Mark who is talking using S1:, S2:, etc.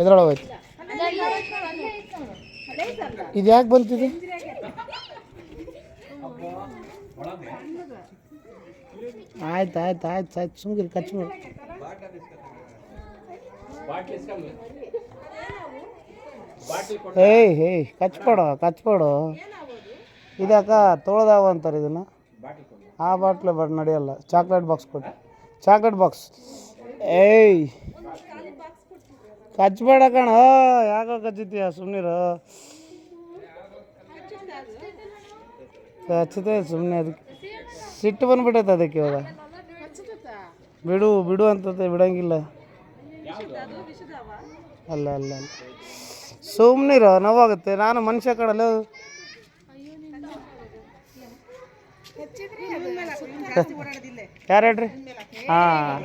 S1: ಎದ್ರೊಳಗೆ ಹೋಯ್ತು ಇದು ಯಾಕೆ ಬಂತಿದೆ ಆಯ್ತು ಆಯ್ತು ಆಯ್ತು ಆಯ್ತು. ಸುಮ್ಗಿರಿ ಕಚ್ಬಿಡು ಏಯ್ ಏಯ್ ಕಚ್ಬೇಡ ಕಚ್ಬೇಡು ಇದಕ್ಕ ತೊಳ್ದಾವ ಅಂತಾರೆ ಇದನ್ನು? ಆ ಬಾಟ್ಲೆ ಬಟ್ ನಡೆಯಲ್ಲ. ಚಾಕ್ಲೇಟ್ ಬಾಕ್ಸ್ ಕೊಟ್ಟು ಚಾಕ್ಲೇಟ್ ಬಾಕ್ಸ್. ಏಯ್. ಕಚ್ಬೇಡ ಕಣ, ಯಾಕೋ ಕಚ್ಚಿತೀಯ ಸುಮ್ಮನಿರು ಕಚ್ಚತೆ ಸುಮ್ಮನೆ ಅದಕ್ಕೆ ಸಿಟ್ಟು ಬಂದ್ಬಿಟ್ಟೈತೆ ಅದಕ್ಕೆ ಇವಾಗ. ಬಿಡು ಬಿಡು ಅಂತತೆ, ಬಿಡಂಗಿಲ್ಲ. ಅಲ್ಲ ಅಲ್ಲ ಅಲ್ಲ. ಸುಮ್ಮನಿರೋ ನೋವಾಗುತ್ತೆ. ನಾನು ಮನುಷ್ಯ ಕಡಲು ಯಾರು ಹೇಳ್ರಿ? ಹಾಂ.